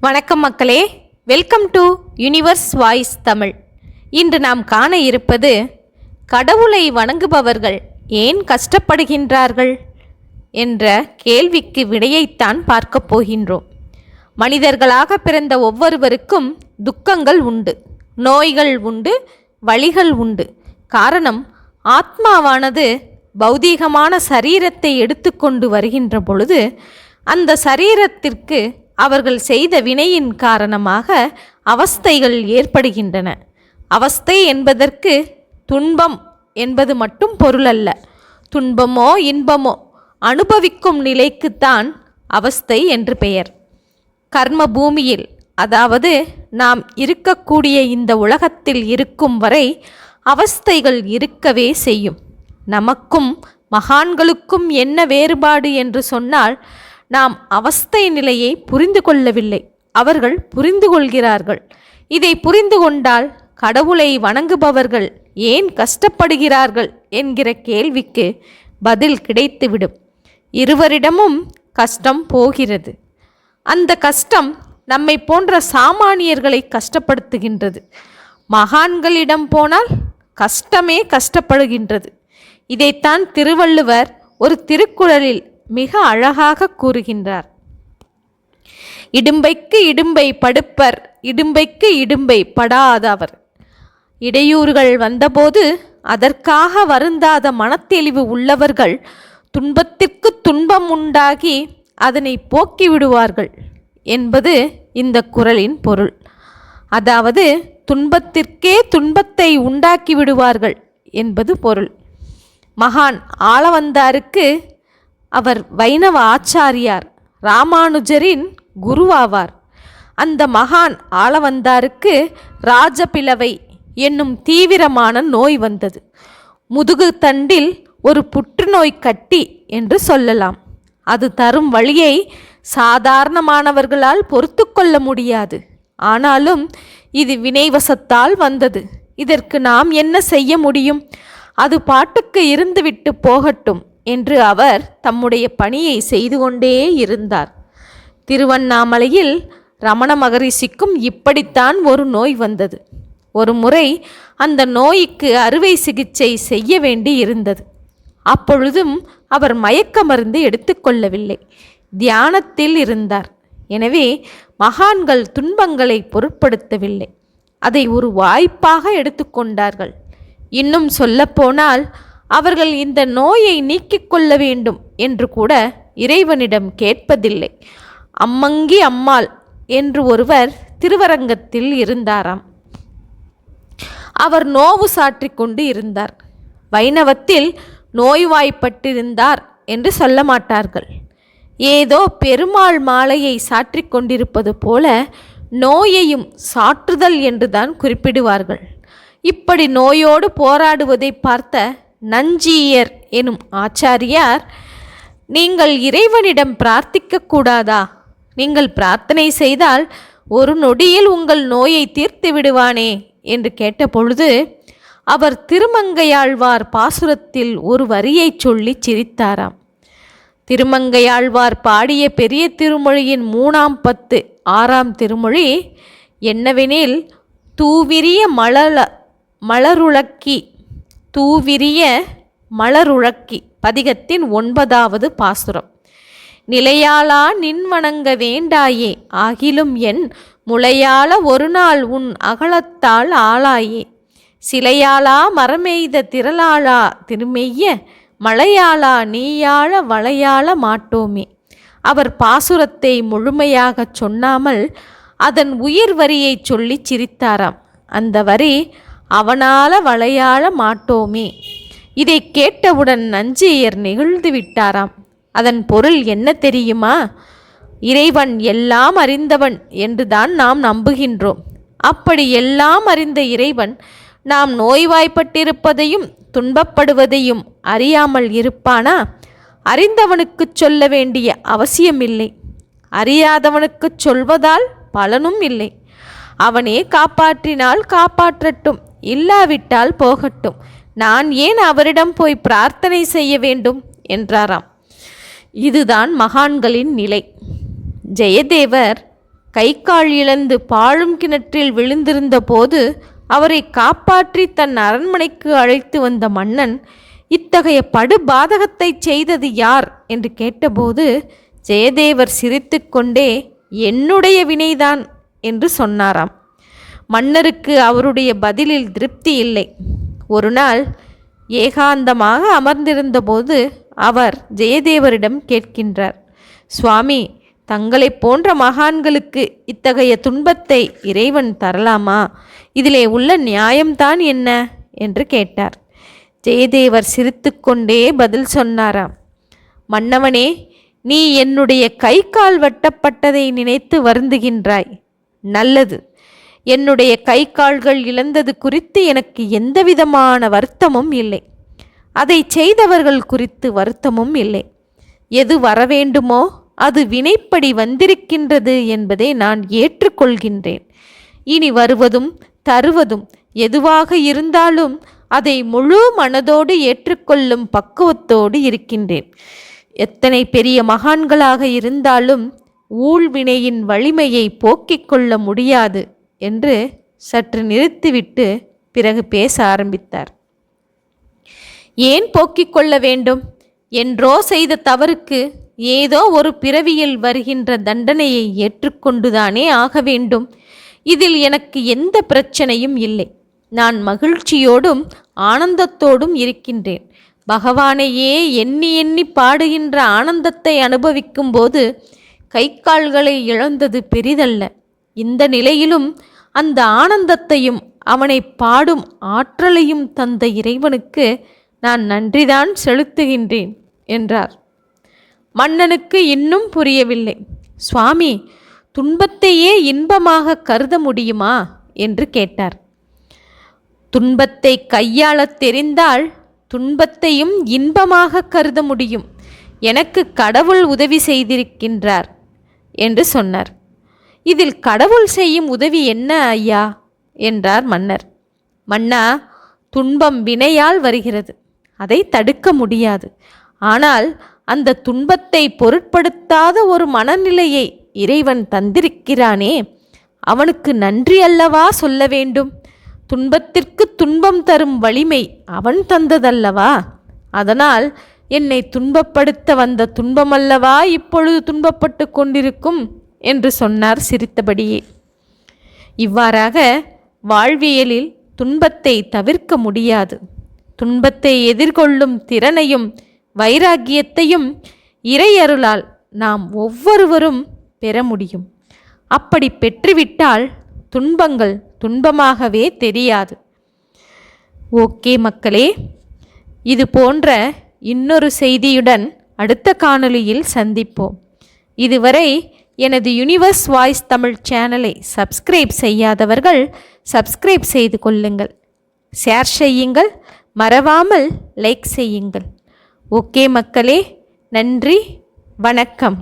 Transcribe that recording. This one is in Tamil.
வணக்கம் மக்களே. Welcome to universe voice Tamil இன்று நாம் காண இருப்பது கடவுளை வணங்குபவர்கள் ஏன் கஷ்டப்படுகின்றார்கள் என்ற கேள்விக்கு விடையைத்தான் பார்க்கப் போகின்றோம். மனிதர்களாக பிறந்த ஒவ்வொருவருக்கும் துக்கங்கள் உண்டு நோய்கள் உண்டு வழிகள் உண்டு. காரணம் ஆத்மாவானது பௌதீகமான சரீரத்தை எடுத்துக்கொண்டு வருகின்ற பொழுது அந்த சரீரத்திற்கு அவர்கள் செய்த வினையின் காரணமாக அவஸ்தைகள் ஏற்படுகின்றன. அவஸ்தை என்பதற்கு துன்பம் என்பது மட்டும் பொருள் அல்ல துன்பமோ இன்பமோ அனுபவிக்கும் நிலைக்குத்தான் அவஸ்தை என்று பெயர். கர்ம பூமியில் அதாவது நாம் இருக்கக்கூடிய இந்த உலகத்தில் இருக்கும் வரை அவஸ்தைகள் இருக்கவே செய்யும். நமக்கும் மகான்களுக்கும் என்ன வேறுபாடு என்று சொன்னால் நாம் அவஸ்தை நிலையை புரிந்து கொள்ளவில்லை. அவர்கள் புரிந்து கொள்கிறார்கள். இதை புரிந்து கொண்டால் கடவுளை வணங்குபவர்கள் ஏன் கஷ்டப்படுகிறார்கள் என்கிற கேள்விக்கு பதில் கிடைத்துவிடும். இருவரிடமும் கஷ்டம் போகிறது. அந்த கஷ்டம் நம்மை போன்ற சாமானியர்களை கஷ்டப்படுத்துகின்றது. மகான்களிடம் போனால் கஷ்டமே கஷ்டப்படுகின்றது. இதைத்தான் திருவள்ளுவர் ஒரு திருக்குறளில் மிக அழகாக கூறுகின்றார். இடும்பைக்கு இடும்பை படுப்பர் இடும்பைக்கு இடும்பை படாதவர். இடையூறுகள் வந்தபோது அதற்காக வருந்தாத மனத்தெளிவு உள்ளவர்கள் துன்பத்திற்கு துன்பம் உண்டாகி அதனை போக்கிவிடுவார்கள் என்பது இந்த குரலின் பொருள். அதாவது துன்பத்திற்கே துன்பத்தை உண்டாக்கி விடுவார்கள் என்பது பொருள். மகான் ஆளவந்தாருக்கு அவர் வைணவ ஆச்சாரியார் ராமானுஜரின் குருவாவார். அந்த மகான் ஆளவந்தாருக்கு ராஜபிளவை என்னும் தீவிரமான நோய் வந்தது. முதுகு தண்டில் ஒரு புற்றுநோய் கட்டி என்று சொல்லலாம். அது தரும் வழியை சாதாரணமானவர்களால் பொறுத்து கொள்ள முடியாது. ஆனாலும் இது வினைவசத்தால் வந்தது. இதற்கு நாம் என்ன செய்ய முடியும்? அது பாட்டுக்கு இருந்துவிட்டு போகட்டும். என்று அவர் தம்முடைய பணியை செய்து கொண்டே இருந்தார். திருவண்ணாமலையில் ரமண மகரிஷிக்கும் இப்படித்தான் ஒரு நோய் வந்தது. ஒரு முறை அந்த நோய்க்கு அறுவை சிகிச்சை செய்ய வேண்டி இருந்தது. அப்பொழுதும் அவர் மயக்க மருந்து எடுத்துக்கொள்ளவில்லை தியானத்தில் இருந்தார். எனவே மகான்கள் துன்பங்களை பொருட்படுத்தவில்லை. அதை ஒரு வாய்ப்பாக எடுத்துக்கொண்டார்கள் இன்னும் சொல்லப்போனால் அவர்கள் இந்த நோயை நீக்கிக் கொள்ள வேண்டும் என்று கூட இறைவனிடம் கேட்பதில்லை. அம்மங்கி அம்மாள் என்று ஒருவர் திருவரங்கத்தில் இருந்தாராம். அவர் நோவு சாற்றி கொண்டு இருந்தார். வைணவத்தில் நோய்வாய்ப்பட்டிருந்தார் என்று சொல்ல மாட்டார்கள். ஏதோ பெருமாள் மாலையை சாற்றிக் கொண்டிருப்பது போல நோயையும் சாற்றுதல் என்றுதான் குறிப்பிடுவார்கள். இப்படி நோயோடு போராடுவதை பார்த்த நஞ்சீயர் எனும் ஆச்சாரியார் நீங்கள் இறைவனிடம் பிரார்த்திக்க கூடாதா? நீங்கள் பிரார்த்தனை செய்தால் ஒரு நொடியில் உங்கள் நோயை தீர்த்து விடுவானே? என்று கேட்டபொழுது அவர் திருமங்கையாழ்வார் பாசுரத்தில் ஒரு வரியைச் சொல்லி சிரித்தாராம். திருமங்கையாழ்வார் பாடிய பெரிய திருமொழியின் மூணாம் பத்து ஆறாம் திருமொழி என்னவெனில் தூவிரிய மலல மலருளக்கி தூவிரிய மலருழக்கி பதிகத்தின் ஒன்பதாவது பாசுரம். நிலையாளா நின் வணங்க வேண்டாயே ஆகிலும் என் முளையாள ஒரு நாள் உன் அகலத்தால் ஆளாயே. சிலையாளா மரமெய்த திரளாளா திருமெய்ய மலையாளா நீயாழ வளையாள மாட்டோமே. அவர் பாசுரத்தை முழுமையாகச் சொன்னாமல் அதன் உயிர் வரியைச் சொல்லிச் சிரித்தாராம். அந்த வரி அவனால வளையாள மாட்டோமே. இதை கேட்டவுடன் நஞ்சையர் நெகிழ்ந்து விட்டாராம். அதன் பொருள் என்ன தெரியுமா? இறைவன் எல்லாம் அறிந்தவன் என்றுதான் நாம் நம்புகின்றோம். அப்படி எல்லாம் அறிந்த இறைவன் நாம் நோய்வாய்ப்பட்டிருப்பதையும் துன்பப்படுவதையும் அறியாமல் இருப்பானா? அறிந்தவனுக்குச் சொல்ல வேண்டிய அவசியமில்லை. அறியாதவனுக்குச் சொல்வதால் பலனும் இல்லை. அவனே காப்பாற்றினால் காப்பாற்றட்டும் இல்லாவிட்டால் போகட்டும். நான் ஏன் அவரிடம் போய் பிரார்த்தனை செய்ய வேண்டும்? என்றாராம். இதுதான் மகான்களின் நிலை. ஜெயதேவர் கை கால் இழந்து பாழும் கிணற்றில் விழுந்திருந்த போது அவரை காப்பாற்றி தன் அரண்மனைக்கு அழைத்து வந்த மன்னன் இத்தகைய படுபாதகத்தை செய்தது யார்? என்று கேட்டபோது ஜெயதேவர் சிரித்துக்கொண்டே என்னுடைய வினைதான். என்று சொன்னாராம். மன்னருக்கு அவருடைய பதிலில் திருப்தி இல்லை. ஒரு நாள் ஏகாந்தமாக அமர்ந்திருந்தபோது அவர் ஜெயதேவரிடம் கேட்கின்றார் சுவாமி தங்களைப் போன்ற மகான்களுக்கு இத்தகைய துன்பத்தை இறைவன் தரலாமா? இதிலே உள்ள நியாயம்தான் என்ன? என்று கேட்டார். ஜெயதேவர் சிரித்துக்கொண்டே பதில் சொன்னாராம் மன்னவனே நீ என்னுடைய கை கால் வட்டப்பட்டதை நினைத்து வருந்துகின்றாய். நல்லது. என்னுடைய கை கால்கள் இழந்தது குறித்து எனக்கு எந்தவிதமான வருத்தமும் இல்லை. அதை செய்தவர்கள் குறித்து வருத்தமும் இல்லை. எது வரவேண்டுமோ அது வினைப்படி வந்திருக்கின்றது என்பதை நான் ஏற்றுக்கொள்கின்றேன். இனி வருவதும் தருவதும் எதுவாக இருந்தாலும் அதை முழு மனதோடு ஏற்றுக்கொள்ளும் பக்குவத்தோடு இருக்கின்றேன். எத்தனை பெரிய மகான்களாக இருந்தாலும் ஊழ்வினையின் வலிமையை போக்கிக் கொள்ள முடியாது என்று சற்று நிறுத்திவிட்டு பிறகு பேச ஆரம்பித்தார். ஏன் போக்கிக் கொள்ள வேண்டும்? என்றோ செய்த தவறுக்கு ஏதோ ஒரு பிறவியில் வருகின்ற தண்டனையை ஏற்றுக்கொண்டுதானே ஆக வேண்டும்? இதில் எனக்கு எந்த பிரச்சனையும் இல்லை. நான் மகிழ்ச்சியோடும் ஆனந்தத்தோடும் இருக்கின்றேன். பகவானையே எண்ணி எண்ணி பாடுகின்ற ஆனந்தத்தை அனுபவிக்கும் போது கை கால்களை இழந்தது பெரிதல்ல. இந்த நிலையிலும் அந்த ஆனந்தத்தையும் அவனை பாடும் ஆற்றலையும் தந்த இறைவனுக்கு நான் நன்றிதான் செலுத்துகின்றேன் என்றார். மன்னனுக்கு இன்னும் புரியவில்லை. சுவாமி துன்பத்தையே இன்பமாக கருத முடியுமா? என்று கேட்டார். துன்பத்தை கையாளத் தெரிந்தால் துன்பத்தையும் இன்பமாக கருத முடியும். எனக்கு கடவுள் உதவி செய்திருக்கின்றார். என்று சொன்னார். இதில் கடவுள் செய்யும் உதவி என்ன ஐயா? என்றார் மன்னர். மன்னா துன்பம் வினையால் வருகிறது. அதை தடுக்க முடியாது. ஆனால் அந்த துன்பத்தை பொருட்படுத்தாத ஒரு மனநிலையை இறைவன் தந்திருக்கிறானே அவனுக்கு நன்றி அல்லவா சொல்ல வேண்டும்? துன்பத்திற்கு துன்பம் தரும் வலிமை அவன் தந்ததல்லவா? அதனால் என்னை துன்பப்படுத்த வந்த துன்பமல்லவா? இப்பொழுது துன்பப்பட்டு கொண்டிருக்கும் என்று சொன்னார் சிரித்தபடியே. இவ்வாறாக வாழ்வியலில் துன்பத்தை தவிர்க்க முடியாது. துன்பத்தை எதிர்கொள்ளும் திறனையும் வைராக்கியத்தையும் இறையருளால் நாம் ஒவ்வொருவரும் பெற முடியும். அப்படி பெற்றுவிட்டால் துன்பங்கள் துன்பமாகவே தெரியாது. ஓகே மக்களே இது போன்ற இன்னொரு செய்தியுடன் அடுத்த காணொளியில் சந்திப்போம். இதுவரை எனது யுனிவர்ஸ் வாய்ஸ் தமிழ் சேனலை சப்ஸ்கிரைப் செய்யாதவர்கள் சப்ஸ்கிரைப் செய்து கொள்ளுங்கள். ஷேர் செய்யுங்கள் மறவாமல் லைக் செய்யுங்கள். ஓகே மக்களே நன்றி வணக்கம்.